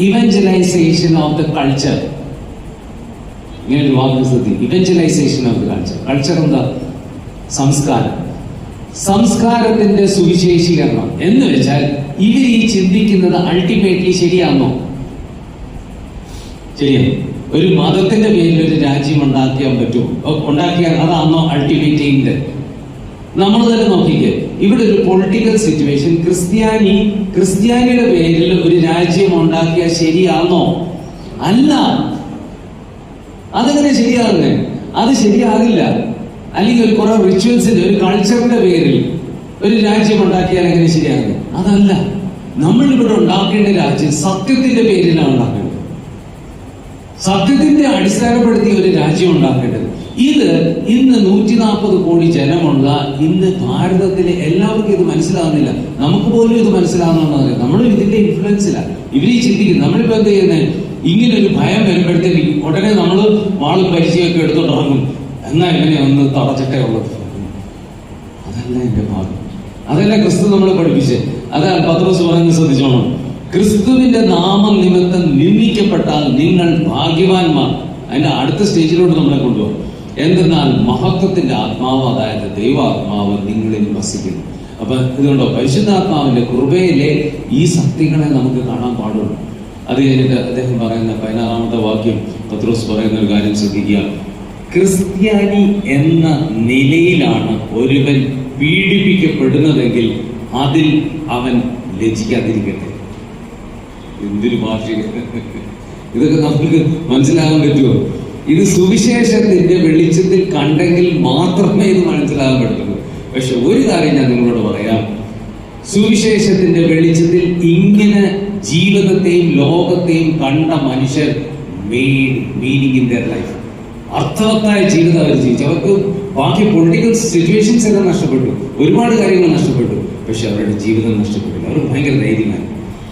ഇവഞ്ചലൈസേഷൻ of the culture ഇങ്ങനെ ഒരു വാക്ക് ശ്രദ്ധി. Evangelisation of the culture culture എന്താ? സംസ്കാരം. സംസ്കാരത്തിന്റെ സുവിശേഷീകരണം. എന്ന് വെച്ചാൽ ഇവർ ഈ ചിന്തിക്കുന്നത് അൾട്ടിമേറ്റ്ലി ശരിയാണോ ശരിയാണ് ഒരു മതത്തിന്റെ പേരിൽ ഒരു രാജ്യം ഉണ്ടാക്കിയാൻ പറ്റുമോ? ഒ- ഉണ്ടാക്കിയാൽ അതാണോ അൾട്ടിമേറ്റ് നമ്മൾ തന്നെ നോക്കിക്കേ. ഇവിടെ ഒരു പൊളിറ്റിക്കൽ സിറ്റുവേഷൻ ക്രിസ്ത്യാനി ക്രിസ്ത്യാനിയുടെ പേരിൽ ഒരു രാജ്യം ഉണ്ടാക്കിയാൽ ശരിയാണോ അല്ല. അതെങ്ങനെ ശരിയാകുന്നേ? അത് ശരിയാകില്ല. അല്ലെങ്കിൽ ഒരു കുറെ റിച്വൽസിന്റെ ഒരു കൾച്ചറിന്റെ പേരിൽ ഒരു രാജ്യം ഉണ്ടാക്കിയാൽ എങ്ങനെ ശരിയാകുന്നത് അതല്ല. നമ്മൾ ഇവിടെ ഉണ്ടാക്കേണ്ട രാജ്യം സത്യത്തിന്റെ പേരിലാണ് ഉണ്ടാക്കേണ്ടത്. സത്യത്തിന്റെ അടിസ്ഥാനപ്പെടുത്തി ഒരു രാജ്യം ഉണ്ടാക്കേണ്ടത്. ഇത് ഇന്ന് നൂറ്റി നാൽപ്പത് കോടി ജനമുള്ള ഇന്ന് ഭാരതത്തിലെ എല്ലാവർക്കും ഇത് മനസ്സിലാകുന്നില്ല നമുക്ക് പോലും ഇത് മനസ്സിലാവുന്നതാണ് നമ്മളും ഇതിന്റെ ഇൻഫ്ലുവൻസിലാണ് ഇവർ ഈ ചിന്തിക്കും നമ്മളിപ്പോ എന്ത് ചെയ്യുന്നത് ഇങ്ങനെ ഒരു ഭയം വരുമ്പോഴത്തേക്ക് ഉടനെ നമ്മൾ വാളും പരിചയമൊക്കെ എടുത്തോണ്ട് ഇറങ്ങും എന്നാ ഇങ്ങനെ ഒന്ന് തടച്ചിട്ടേ ഉള്ളത് അതല്ല എന്റെ ഭാഗം അതല്ല ക്രിസ്തു നമ്മളെ പഠിപ്പിച്ച്. അതാ പത്രോസ് പറയുന്നത് ശ്രദ്ധിച്ചോണം. ക്രിസ്തുവിന്റെ നാമം നിമിത്തം നിന്ദിക്കപ്പെട്ടാൽ നിങ്ങൾ ഭാഗ്യവാന്മാർ. അതിന്റെ അടുത്ത സ്റ്റേജിലോട്ട് നമ്മളെ കൊണ്ടുപോകും. എന്തെന്നാൽ മഹത്വത്തിന്റെ ആത്മാവ് അതായത് ദൈവാത്മാവ് നിങ്ങളിൽ വസിക്കുന്നു. അപ്പൊ ഇതുകൊണ്ടോ പരിശുദ്ധാത്മാവിന്റെ കൃപയിലെ ഈ ശക്തികളെ നമുക്ക് കാണാൻ പാടുള്ളൂ. അത് കഴിഞ്ഞിട്ട് അദ്ദേഹം പറയുന്ന പതിനാറാമത്തെ വാക്യം പത്രോസ് പറയുന്ന ഒരു കാര്യം ശ്രദ്ധിക്കുക. ക്രിസ്ത്യാനി എന്ന നിലയിലാണ് ഒരുവൻ പീഡിപ്പിക്കപ്പെടുന്നതെങ്കിൽ അതിൽ അവൻ ലജിക്കാതിരിക്കട്ടെ എന്തൊരു ഭാഷ ഇതൊക്കെ നമുക്ക് മനസ്സിലാകാൻ പറ്റുമോ? ഇത് സുവിശേഷത്തിന്റെ വെളിച്ചത്തിൽ കണ്ടെങ്കിൽ മാത്രമേ ഇത് മനസ്സിലാകാൻ പറ്റുള്ളൂ പക്ഷെ ഒരു കാര്യം ഞാൻ നിങ്ങളോട് പറയാം. സുവിശേഷത്തിന്റെ വെളിച്ചത്തിൽ ഇങ്ങനെ ജീവിതത്തെയും ലോകത്തെയും കണ്ട മനുഷ്യർ മീനിങ് ഇൻ ദർ ലൈഫ് അർത്ഥവത്തായ ജീവിതം അവർ ജീവിച്ചു. അവർക്ക് ബാക്കി പൊളിറ്റിക്കൽ സിറ്റുവേഷൻസ് എല്ലാം നഷ്ടപ്പെട്ടു. ഒരുപാട് കാര്യങ്ങൾ നഷ്ടപ്പെട്ടു. പക്ഷെ അവരുടെ ജീവിതം നഷ്ടപ്പെട്ടില്ല. അവർ ഭയങ്കര ധൈര്യമായി.